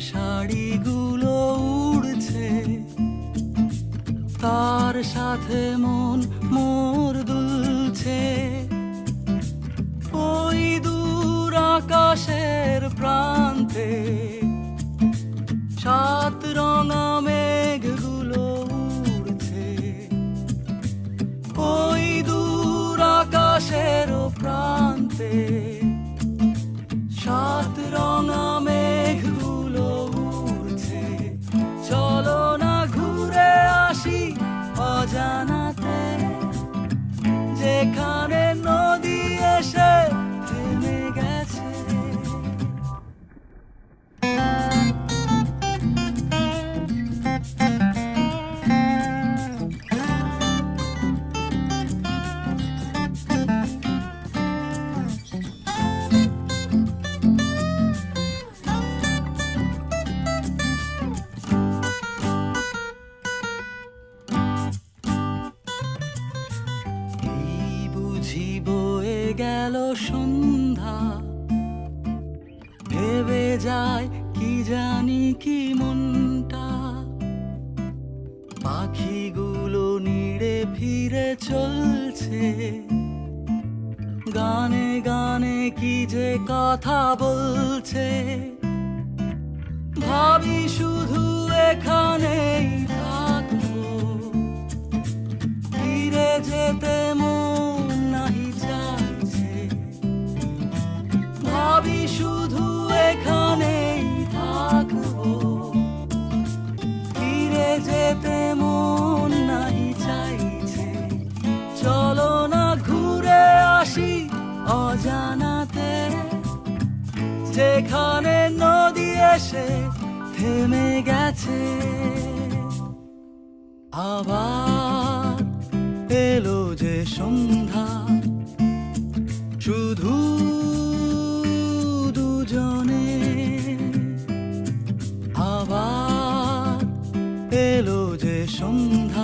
শাড়িগুলো উড়ছে। তার সাথে মন মোর গেল সন্ধ্যা। ভেবে যায় কি জানি কি মনটা। পাখিগুলো নিড়ে ফিরে চলছে। গানে গানে কি যে কথা বলছে। ভাবি শুধু এখানেই এসে থেমে গেছে। আবার এলো যে সন্ধ্যা শুধু দুজনে। আবার এলো যে সন্ধ্যা